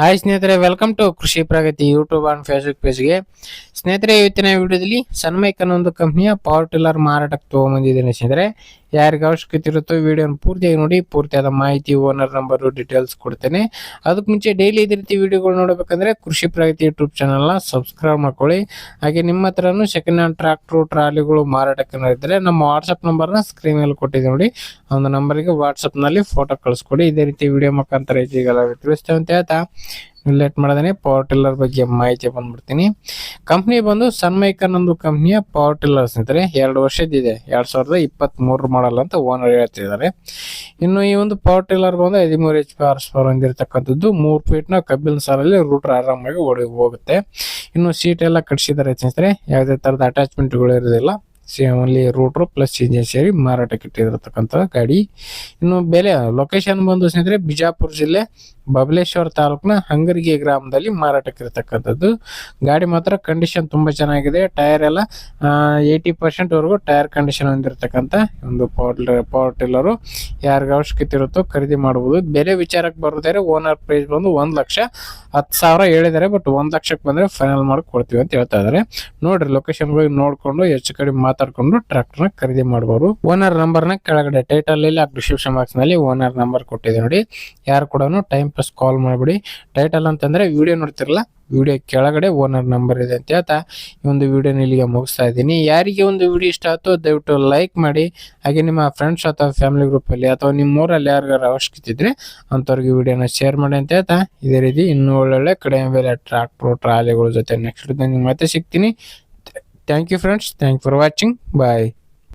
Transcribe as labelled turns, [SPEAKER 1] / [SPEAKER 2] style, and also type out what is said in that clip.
[SPEAKER 1] Hi ಸ್ನೇಹಿತರೆ welcome to Krishi Pragati YouTube and Facebook ಪೇಜ್ಗೆ ಸ್ನೇಹಿತರೆ, ಇವತ್ತಿನ ವಿಡಿಯೋದಲ್ಲಿ ಸನ್ಮೈಕ್ ಅನ್ನೋ ಒಂದು ಕಂಪ್ನಿಯ ಪವರ್ ಟಿಲ್ಲರ್ ಮಾರಾಟಕ್ಕೆ ತೊಗೊಂಬಂದಿದ್ದೇನೆ ಸ್ನೇಹಿತರೆ. ಯಾರಿಗೆ ಅವಶ್ಯಕತೆ ಇರುತ್ತೋ ವಿಡಿಯೋನ ಪೂರ್ತಿಯಾಗಿ ನೋಡಿ, ಪೂರ್ತಿಯಾದ ಮಾಹಿತಿ ಓನರ್ ನಂಬರ್ ಡೀಟೇಲ್ಸ್ ಕೊಡ್ತೇನೆ. ಅದಕ್ಕೆ ಮುಂಚೆ ಡೈಲಿ ಇದೇ ರೀತಿ ವಿಡಿಯೋಗಳು ನೋಡಬೇಕಂದ್ರೆ ಕೃಷಿ ಪ್ರಗತಿ ಯೂಟ್ಯೂಬ್ ಚಾನಲ್ನ ಸಬ್ಸ್ಕ್ರೈಬ್ ಮಾಡ್ಕೊಳ್ಳಿ. ಹಾಗೆ ನಿಮ್ಮ ಹತ್ರನೂ ಸೆಕೆಂಡ್ ಹ್ಯಾಂಡ್ ಟ್ರಾಕ್ಟ್ರು ಟ್ರಾಲಿಗಳು ಮಾರಾಟಕ್ಕೆ ಇದ್ದರೆ ನಮ್ಮ ವಾಟ್ಸಪ್ ನಂಬರ್ನ ಸ್ಕ್ರೀನ್ ಮೇಲೆ ಕೊಟ್ಟಿದ್ದೀವಿ ನೋಡಿ. ಒಂದು ನಂಬರ್ಗೆ ವಾಟ್ಸಪ್ನಲ್ಲಿ ಫೋಟೋ ಕಳಿಸ್ಕೊಡಿ. ಇದೇ ರೀತಿ ವಿಡಿಯೋ ಮುಖಾಂತರ ತಿಳಿಸ್ತೇವೆ ಅಂತ ಹೇಳ್ತಾ. ಲೇಟ್ ಮಾಡಿದಾನೆ ಪವರ್ ಟಿಲ್ಲರ್ ಬಗ್ಗೆ ಮಾಹಿತಿ ಬಂದ್ಬಿಡ್ತೀನಿ. ಕಂಪ್ನಿ ಬಂದು ಸನ್ಮೈಕರ್ ಒಂದು ಕಂಪ್ನಿಯ ಪವರ್ ಟಿಲ್ಲರ್ಸ್ ಸ್ನೇಹಿತರೆ ಎರಡು ವರ್ಷದಿದೆ ಎರಡು ಸಾವಿರದ ಇಪ್ಪತ್ತ್ ಮೂರು ಮಾಡಲ್ ಅಂತ ಓನರ್ ಹೇಳ್ತಿದ್ದಾರೆ. ಇನ್ನು ಈ ಒಂದು ಪವರ್ ಟಿಲ್ಲರ್ ಬಂದು ಹದಿಮೂರು ಎಚ್ ಪಿ ಆರ್ಸ್ ಪವರ್ ಹೊಂದಿರತಕ್ಕಂಥದ್ದು. ಮೂರು ಫೀಟ್ನ ಕಬ್ಬಿನ ಸಾಲಲ್ಲಿ ರೂಟರ್ ಆರಾಮಾಗಿ ಓಡಿ ಹೋಗುತ್ತೆ. ಇನ್ನು ಸೀಟ್ ಎಲ್ಲ ಕಟ್ಸಿದ್ದಾರೆ ಯಾವುದೇ ಥರದ ಅಟ್ಯಾಚ್ಮೆಂಟ್ಗಳು ಇರೋದಿಲ್ಲ ಸಿ ಅಲ್ಲಿ ರೂಟ್ರು ಪ್ಲಸ್ ಇಂಜಿನ್ ಸೇರಿ ಮಾರಾಟಕ್ಕೆ ಇಟ್ಟಿರತಕ್ಕಂಥ ಗಾಡಿ. ಇನ್ನು ಬೆಲೆ ಲೊಕೇಶನ್ ಬಂದು ಸ್ನೇಹಿತರೆ, ಬಿಜಾಪುರ ಜಿಲ್ಲೆ, ಬಬಲೇಶ್ವರ ತಾಲೂಕಿನ ಹಂಗರಿಗೆ ಗ್ರಾಮದಲ್ಲಿ ಮಾರಾಟಕ್ಕೆ ಇರತಕ್ಕಂಥದ್ದು ಗಾಡಿ ಮಾತ್ರ ಕಂಡೀಷನ್ ತುಂಬಾ ಚೆನ್ನಾಗಿದೆ. ಟೈರ್ ಎಲ್ಲ ಏಯ್ಟಿ ಪರ್ಸೆಂಟ್ ವರೆಗೂ ಟೈರ್ ಕಂಡೀಷನ್ ಹೊಂದಿರತಕ್ಕಂಥ ಒಂದು ಪವರ್ ಪವರ್ ಟಿಲ್ಲರು ಯಾರಿಗೆ ಅವಶ್ಯಕತೆ ಇರುತ್ತೋ ಖರೀದಿ ಮಾಡಬಹುದು ಬೆಲೆ ವಿಚಾರಕ್ಕೆ ಬರೋದಾದ್ರೆ ಓನರ್ ಪ್ರೈಸ್ ಬಂದು ಒಂದ್ ಲಕ್ಷ ಹತ್ತು ಸಾವಿರ ಹೇಳಿದ್ದಾರೆ. ಬಟ್ ಒಂದ್ ಲಕ್ಷಕ್ಕೆ ಬಂದ್ರೆ ಫೈನಲ್ ಮಾಡಿ ಕೊಡ್ತೀವಿ ಅಂತ ಹೇಳ್ತಾ ಇದ್ದಾರೆ. ನೋಡ್ರಿ ಲೊಕೇಶನ್ ಹೋಗಿ ನೋಡ್ಕೊಂಡು ಹೆಚ್ಚು ಕಡಿಮೆ ಮಾತಾಡ್ಕೊಂಡು ಟ್ರಾಕ್ಟರ್ನ ಖರೀದಿ ಮಾಡಬಹುದು ಓನರ್ ನಂಬರ್ನ ಕೆಳಗಡೆ ಟೈಟಲ್ ಅಲ್ಲಿ ಡಿಸ್ಕ್ರಿಪ್ಷನ್ ಬಾಕ್ಸ್ನಲ್ಲಿ ಓನರ್ ನಂಬರ್ ಕೊಟ್ಟಿದೆ ನೋಡಿ. ಯಾರು ಕೂಡ ಟೈಮ್ ಪಾಸ್ ಕಾಲ್ ಮಾಡ್ಬಿಡಿ. ಟೈಟಲ್ ಅಂತಂದ್ರೆ ವಿಡಿಯೋ ನೋಡ್ತಿರಲ್ಲ ವಿಡಿಯೋ ಕೆಳಗಡೆ ಓನರ್ ನಂಬರ್ ಇದೆ ಅಂತ ಹೇಳ್ತಾ ಈ ಒಂದು ವಿಡಿಯೋನ ಇಲ್ಲಿಗೆ ಮುಗಿಸ್ತಾ ಇದ್ದೀನಿ. ಯಾರಿಗೆ ಒಂದು ವಿಡಿಯೋ ಇಷ್ಟ ಆಯ್ತು ದಯವಿಟ್ಟು ಲೈಕ್ ಮಾಡಿ. ಹಾಗೆ ನಿಮ್ಮ ಫ್ರೆಂಡ್ಸ್ ಅಥವಾ ಫ್ಯಾಮಿಲಿ ಗ್ರೂಪಲ್ಲಿ ಅಥವಾ ನಿಮ್ಮ ಊರಲ್ಲಿ ಯಾರಿಗಾರು ಅವಶ್ಯಕತೆ ಇದ್ರೆ ಅಂಥವ್ರಿಗೆ ವಿಡಿಯೋನ ಶೇರ್ ಮಾಡಿ ಅಂತ ಹೇಳ್ತಾ ಇದೇ ರೀತಿ ಇನ್ನೂ ಒಳ್ಳೊಳ್ಳೆ ಕಡಿಮೆ ಬೆಲೆ ಟ್ರಾಕ್ಟ್ರು ಟ್ರಾಲಿಗಳ ಜೊತೆ ನೆಕ್ಸ್ಟ್ ಮತ್ತೆ ಸಿಗ್ತೀನಿ. Thank you friends. Thank for watching. Bye.